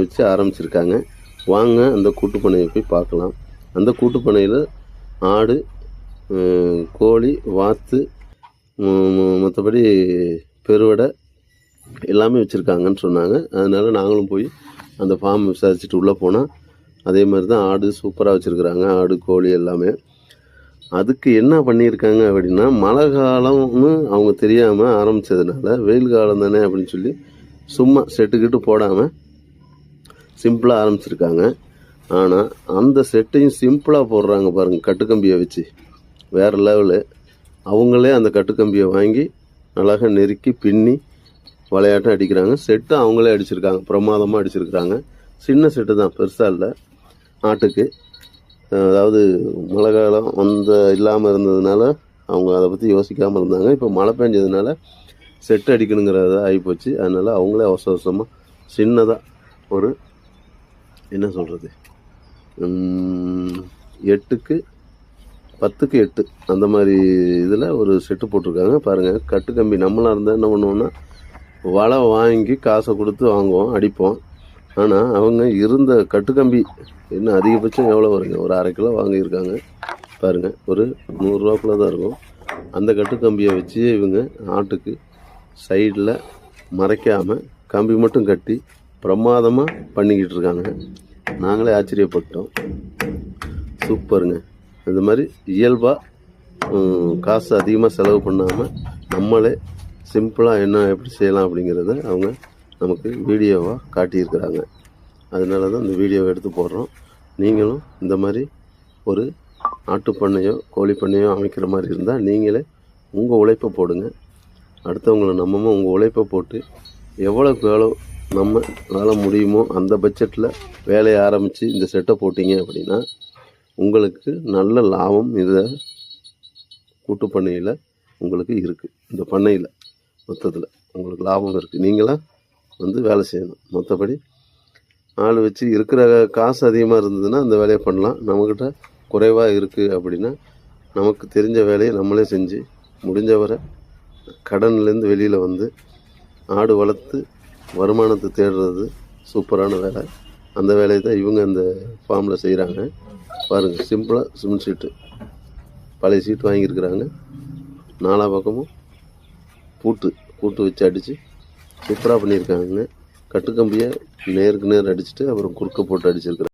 வச்சு ஆரம்பிச்சிருக்காங்க. வாங்க அந்த கூட்டுப்பனையை போய் பார்க்கலாம். அந்த கூட்டுப்பனையில் ஆடு கோழி வாத்து மற்றபடி பெருவடை எல்லாமே வச்சுருக்காங்கன்னு சொன்னாங்க. அதனால் நாங்களும் போய் அந்த ஃபார்ம் விசாரிச்சுட்டு உள்ளே போனால் அதே மாதிரி தான் ஆடு சூப்பராக வச்சுருக்குறாங்க. ஆடு கோழி எல்லாமே. அதுக்கு என்ன பண்ணியிருக்காங்க அப்படின்னா மழை காலம்னு அவங்க தெரியாமல் ஆரம்பித்ததுனால வெயில் காலம் தானே அப்படின்னு சொல்லி சும்மா செட்டுக்கிட்டு போடாமல் சிம்பிளாக ஆரம்பிச்சிருக்காங்க. ஆனால் அந்த செட்டையும் சிம்பிளாக போடுறாங்க பாருங்கள் கட்டுக்கம்பியை வச்சு. வேறு லெவலு அவங்களே அந்த கட்டுக்கம்பியை வாங்கி அழகாக நெருக்கி பின்னி விளையாட்டம் அடிக்கிறாங்க. செட்டு அவங்களே அடிச்சிருக்காங்க பிரமாதமாக அடிச்சிருக்கிறாங்க. சின்ன செட்டு தான் பெருசாக இல்லை. ஆட்டுக்கு. அதாவது மழை காலம் அந்த இல்லாமல் இருந்ததுனால அவங்க அதை பற்றி யோசிக்காமல் இருந்தாங்க. இப்போ மழை பெஞ்சதுனால செட்டு அடிக்கணுங்கிறத ஆகிப்போச்சு அதனால் அவங்களே அவசர அவசரமாக சின்னதாக ஒரு என்ன சொல்கிறது எட்டுக்கு பத்துக்கு எட்டு. அந்த மாதிரி இதில் ஒரு செட்டு போட்டிருக்காங்க. பாருங்கள் கட்டு கம்பி நம்மளாக இருந்தால் என்ன பண்ணுவோம்னா வலை வாங்கி காசை கொடுத்து வாங்குவோம் அடிப்போம். ஆனால் அவங்க இருந்த கட்டுக்கம்பி இன்னும் அதிகபட்சம் எவ்வளோ வருங்க? ஒரு அரை கிலோ வாங்கியிருக்காங்க. பாருங்கள் ஒரு நூறுரூவாக்குள்ளே தான் இருக்கும். அந்த கட்டுக்கம்பியை வச்சு இவங்க ஆட்டுக்கு சைடில் மறைக்காமல் கம்பி மட்டும் கட்டி பிரமாதமாக பண்ணிக்கிட்டு இருக்காங்க நாங்களே ஆச்சரியப்பட்டோம். சூப்பருங்க. இந்த மாதிரி இயல்பாக காசு அதிகமாக செலவு பண்ணாமல் நம்மளே சிம்பிளாக என்ன எப்படி செய்யலாம் அப்படிங்கிறத அவங்க நமக்கு வீடியோவாக காட்டியிருக்கிறாங்க. அதனால தான் இந்த வீடியோவை எடுத்து போடுறோம். நீங்களும் இந்த மாதிரி ஒரு ஆட்டுப் பண்ணையோ கோழி பண்ணையோ அமைக்கிற மாதிரி இருந்தால் நீங்களே உங்கள் உழைப்பை போடுங்க. அடுத்தவங்களை நம்மமும் உங்கள் உழைப்பை போட்டு எவ்வளோக்கு எவ்வளோ நம்ம நம்மளால முடியுமோ அந்த பட்ஜெட்டில் வேலையை ஆரம்பித்து இந்த செட்டை போட்டிங்க அப்படின்னா உங்களுக்கு நல்ல லாபம் இதை கூட்டு பண்ணையில் உங்களுக்கு இருக்குது இந்த பண்ணையில் மொத்தத்தில் உங்களுக்கு லாபம் இருக்குது நீங்களாம் வந்து வேலை செய்யணும். மற்றபடி ஆள் வச்சு இருக்கிற காசு அதிகமாக இருந்ததுன்னா அந்த வேலையை பண்ணலாம். நம்மக்கிட்ட குறைவாக இருக்குது அப்படின்னா நமக்கு தெரிஞ்ச வேலையை நம்மளே செஞ்சு முடிஞ்சவரை கடன்லேருந்து வெளியில் வந்து ஆடு வளர்த்து வருமானத்தை தேடுறது சூப்பரான வேலை. அந்த வேலையை தான் இவங்க அந்த ஃபார்மில் செய்கிறாங்க பாருங்கள் சிம்பிளாக சிமெண்ட் சீட்டு பழைய சீட்டு வாங்கியிருக்கிறாங்க. நாலா பக்கமும் பூட்டு பூட்டு வச்சு அடித்து சூப்பராக பண்ணியிருக்காங்க கட்டுக்கம்பியை நேருக்கு நேர் அடிச்சுட்டு அப்புறம் குறுக்க போட்டு அடிச்சிருக்கிறாங்க.